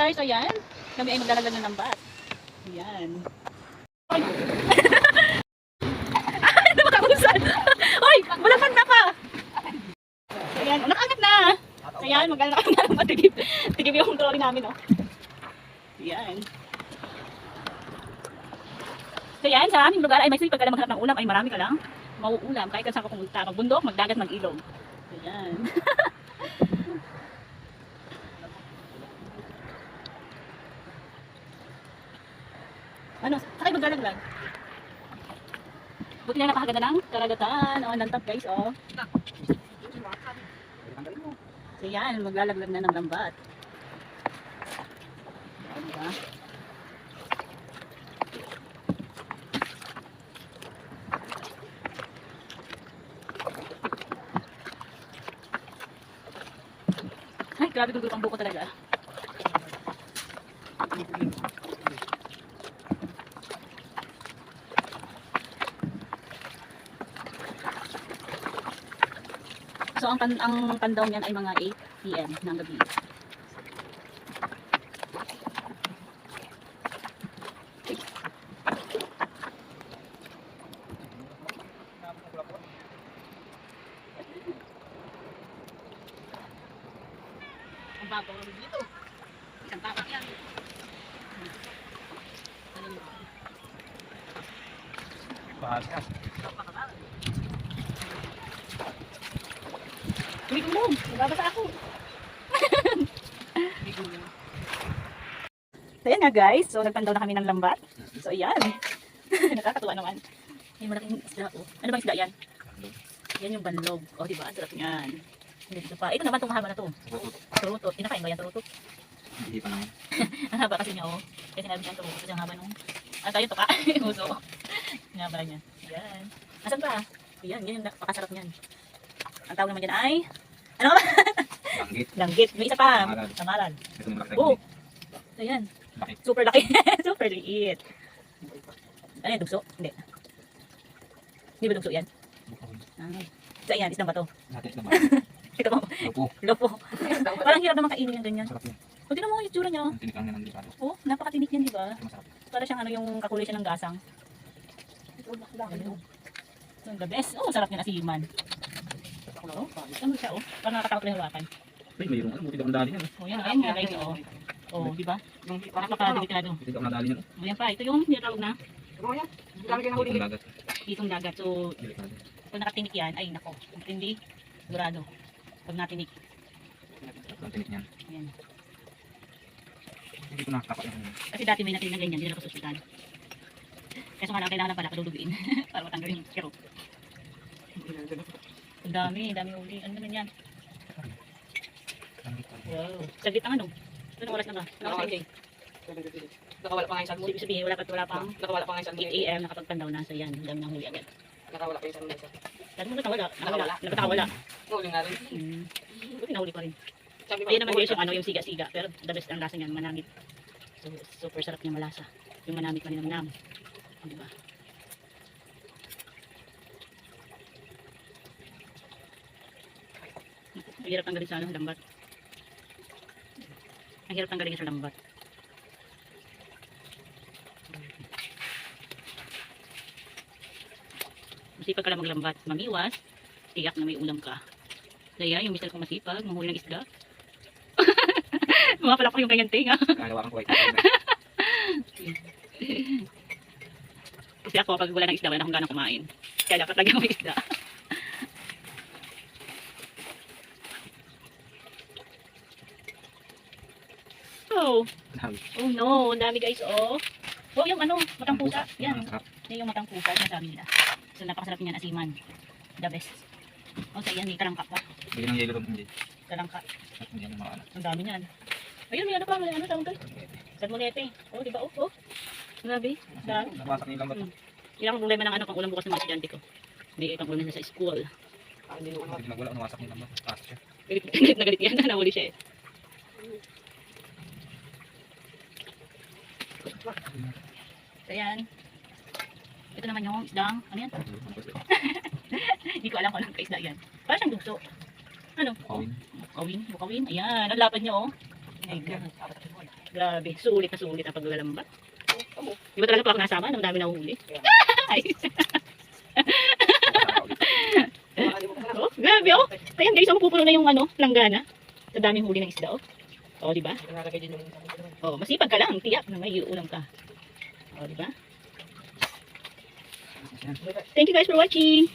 Guys, ayan. Kami ay maglalaglag ng lambat. Ayan. Ay! Ano makakusan? Hoy! Malapad na ka! Ayan, nakaangat na! Ayan, maglalaglag na ng matigib. Tigib yung trolley namin, oh. Ayan. So yan, sa aming lugar ay may sipag ka lang maghanap ng ulam ay marami ka lang mauulam kahit saan ka pumunta. Magbundok, magdagat, mag-ilog. Ayan. ano, sakay maglalaglag. Buti na napakaganda ng karagatan. Oh, nantap guys, oh. So yan, maglalaglag na ng lambat. Diba? Ay, grabe gugulok ang buko talaga. So ang pan ang pandaw niyan ay mga 8 PM ng gabi. Ang babaw dito. Isang tapak yan. Bahas ka. Ko mo. Nababasa ako. so yan nga guys. So nagpandaw na kami ng lambat. So ayan. Nakakatuwa naman. May malaking isda oh. Ano bang isda yan? Yan yung banlog. O oh, diba? Ang sarap yan. Hindi dito pa. Ito naman itong mahaba na to. Turutot. Kinakain ba yan turutot? Hindi pa naman. Ang haba kasi niya oh. Kaya sinabi niya turutot kasi ang haba nung... Ano tayo tuka? Uso. Ang haba niya. Yan. Asan pa? Yan. Yan yung napakasarap niyan. Ang tawag naman dyan ay... Ano ba? Langgit. Langgit. May isa pa. Samaran. Samaran. Ito yung malaki. Oh. So yan. Laki. Super laki. Super liit. Ano yan? Dugso? Hindi. Hindi ba dugso yan? Ah. So yan. Isang ba to? Natin naman. Ito mo. Lupo. Lopo. Parang hirap naman kainin yung ganyan. Sarap yan. O tingnan mo yung itsura niya. Ang tinikang na ng delikado. Oh, napakatinik yan, di ba? Masarap. Para siyang ano yung kakulay siya ng gasang. So, the best. Oh, sarap niya na si Iman. Oh, ano siya, oh. Parang nakakatakot lang hawakan. Uy, mayroong ano. Buti ka ang dali yan. Oh, yan, ayun nga guys, oh. Oh, di ba? Napakadelikado. Buti ka ang dali yan. Oh, yan pa. Ito yung tinatawag na Itong dagat. itong dagat. So, pag nakatinik yan, ay nako, hindi, sigurado. Pag natinik, Ang tinik niyan. yan. Hindi ko nakakapat yung Kasi dati may natinig na ganyan, dinala ko sa ospital. Kaso nga lang, kailangan lang pala paduduguin para matanggal yung kirot. Ang dami, ang dami uli. Ano naman yan? Wow. Saglit ang ano. Anong oras na ba? Ano sa inyo? Nakawala pa nga yung Ibig sabihin, wala pa wala pang Nakawala pa nga yung 8 a.m. nakapagpandaw na. So yan, ang dami ng huli agad. Nakawala pa yung isang mesa. Dati mo nakawala. Nakawala. Nakawala. Nahuli nga rin. Hmm. Buti nahuli pa rin. Sabi Ayan naman guys yung ano yung siga-siga. Pero the best ang lasa niyan, manamit. So, super sarap niya malasa. Yung manamit maninamnam. Di ba? Ang hirap tanggalin sa ano, lambat. Ang hirap tanggalin sa lambat. Masipag ka lang maglambat. Mamiwas. Tiyak na may ulam ka. Kaya yung mister kong masipag, mahuli ng isda. Mga pala ko yung ganyan tinga. Kalawa kang kuwait. Kasi ako, pag wala ng isda, wala na akong ganang kumain. Kaya dapat lagyan ko may isda. Oh, oh no, ang dami guys, oh. Oh, yung ano, matang pusa. Yan, yan yung matang pusa, sinasabi nila. So, napakasarap niyan, asiman. The best. Oh, sa yan, may karangka pa. Bili ng yellow doon. Hindi. Karangka. Hindi yan mga ano. Ang dami niyan. Ayun, may ano pa, may ano tawag doon? Salmonete. Oh, di ba? Oh, oh. Grabe. Sarap. Nabasak niyo lang ba? Hmm. Yan ang problema ng ano, pang ulam bukas ng mga estudyante ko. May pang ulam sa school. Hindi. Hindi nagwala. Nawasak niyo lang ba? Taas siya. Galit, na galit yan. Nahuli siya eh. So yan. Ito naman yung isdang, ano yan? Hindi ko alam kung anong kaisda yan. Parang siyang dugso. Ano? Kawin. Bukawin, bukawin. Ayan, ang lapad niya oh. God. Grabe, sulit na sulit ang paglalambat. Di ba talaga pa ako nasama? Ang dami nahuhuli. Ay, oh, grabe oh. Kaya guys, oh, mapupuno na yung ano, langgana. Sa daming huli ng isda oh. Oh, di ba? Yung Oh, masipag ka lang, tiyak na may uulam ka. Oh, di ba? Thank you guys for watching.